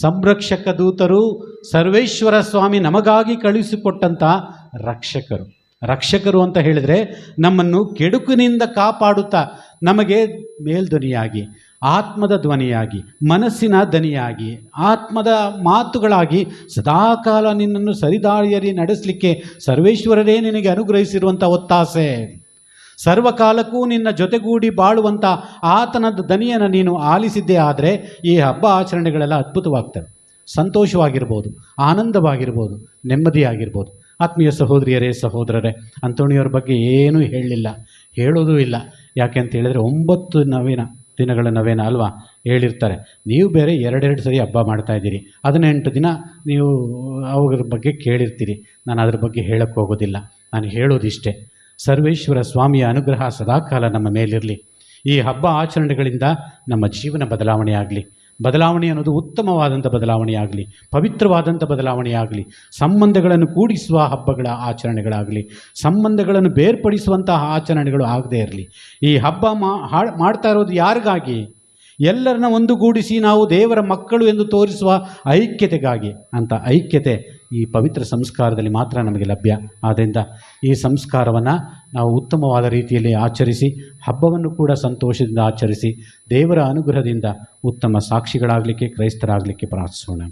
ಸಂರಕ್ಷಕ ದೂತರು ಸರ್ವೇಶ್ವರ ಸ್ವಾಮಿ ನಮಗಾಗಿ ಕಳುಹಿಸಿಕೊಟ್ಟಂಥ ರಕ್ಷಕರು. ರಕ್ಷಕರು ಅಂತ ಹೇಳಿದರೆ ನಮ್ಮನ್ನು ಕೆಡುಕಿನಿಂದ ಕಾಪಾಡುತ್ತಾ ನಮಗೆ ಮೇಲ್ಧ್ವನಿಯಾಗಿ, ಆತ್ಮದ ಧ್ವನಿಯಾಗಿ, ಮನಸ್ಸಿನ ಧ್ವನಿಯಾಗಿ, ಆತ್ಮದ ಮಾತುಗಳಾಗಿ ಸದಾಕಾಲ ನಿನ್ನನ್ನು ಸರಿದಾರಿಯಲ್ಲಿ ನಡೆಸಲಿಕ್ಕೆ ಸರ್ವೇಶ್ವರರೇ ನಿನಗೆ ಅನುಗ್ರಹಿಸಿರುವಂಥ ಒತ್ತಾಸೆ. ಸರ್ವಕಾಲಕ್ಕೂ ನಿನ್ನ ಜೊತೆಗೂಡಿ ಬಾಳುವಂಥ ಆತನ ದನಿಯನ್ನು ನೀನು ಆಲಿಸಿದ್ದೇ ಆದರೆ ಈ ಹಬ್ಬ ಆಚರಣೆಗಳೆಲ್ಲ ಅದ್ಭುತವಾಗ್ತವೆ. ಸಂತೋಷವಾಗಿರ್ಬೋದು, ಆನಂದವಾಗಿರ್ಬೋದು, ನೆಮ್ಮದಿಯಾಗಿರ್ಬೋದು. ಆತ್ಮೀಯ ಸಹೋದರಿಯರೇ, ಸಹೋದರರೇ ಅಂತೋಣಿಯವ್ರ ಬಗ್ಗೆ ಏನೂ ಹೇಳಲಿಲ್ಲ ಹೇಳೋದೂ ಇಲ್ಲ. ಯಾಕೆ ಅಂತ ಹೇಳಿದರೆ ಒಂಬತ್ತು ನವೀನ ದಿನಗಳ ನವೇನ ಅಲ್ವಾ ಹೇಳಿರ್ತಾರೆ. ನೀವು ಬೇರೆ ಎರಡೆರಡು ಸರಿ ಹಬ್ಬ ಮಾಡ್ತಾ ಇದ್ದೀರಿ. ಹದಿನೆಂಟು ದಿನ ನೀವು ಅವ್ರ ಬಗ್ಗೆ ಕೇಳಿರ್ತೀರಿ. ನಾನು ಅದ್ರ ಬಗ್ಗೆ ಹೇಳಕ್ಕೆ ಹೋಗೋದಿಲ್ಲ. ನಾನು ಹೇಳೋದಿಷ್ಟೇ. ಸರ್ವೇಶ್ವರ ಸ್ವಾಮಿಯ ಅನುಗ್ರಹ ಸದಾಕಾಲ ನಮ್ಮ ಮೇಲಿರಲಿ. ಈ ಹಬ್ಬ ಆಚರಣೆಗಳಿಂದ ನಮ್ಮ ಜೀವನ ಬದಲಾವಣೆ ಆಗಲಿ. ಬದಲಾವಣೆ ಅನ್ನೋದು ಉತ್ತಮವಾದಂಥ ಬದಲಾವಣೆಯಾಗಲಿ ಪವಿತ್ರವಾದಂಥ ಬದಲಾವಣೆಯಾಗಲಿ ಸಂಬಂಧಗಳನ್ನು ಕೂಡಿಸುವ ಹಬ್ಬಗಳ ಆಚರಣೆಗಳಾಗಲಿ, ಸಂಬಂಧಗಳನ್ನು ಬೇರ್ಪಡಿಸುವಂತಹ ಆಚರಣೆಗಳು ಆಗದೇ ಇರಲಿ. ಈ ಹಬ್ಬ ಮಾ ಮಾಡ್ತಾ ಇರೋದು ಯಾರಿಗಾಗಿ? ಎಲ್ಲರನ್ನ ಒಂದುಗೂಡಿಸಿ ನಾವು ದೇವರ ಮಕ್ಕಳು ಎಂದು ತೋರಿಸುವ ಐಕ್ಯತೆಗಾಗಿ ಅಂತ ಐಕ್ಯತೆ ಈ ಪವಿತ್ರ ಸಂಸ್ಕಾರದಲ್ಲಿ ಮಾತ್ರ ನಮಗೆ ಲಭ್ಯ. ಆದ್ದರಿಂದ ಈ ಸಂಸ್ಕಾರವನ್ನು ನಾವು ಉತ್ತಮವಾದ ರೀತಿಯಲ್ಲಿ ಆಚರಿಸಿ, ಹಬ್ಬವನ್ನು ಕೂಡ ಸಂತೋಷದಿಂದ ಆಚರಿಸಿ, ದೇವರ ಅನುಗ್ರಹದಿಂದ ಉತ್ತಮ ಸಾಕ್ಷಿಗಳಾಗಲಿಕ್ಕೆ, ಕ್ರೈಸ್ತರಾಗಲಿಕ್ಕೆ ಪ್ರಾರ್ಥಿಸೋಣ.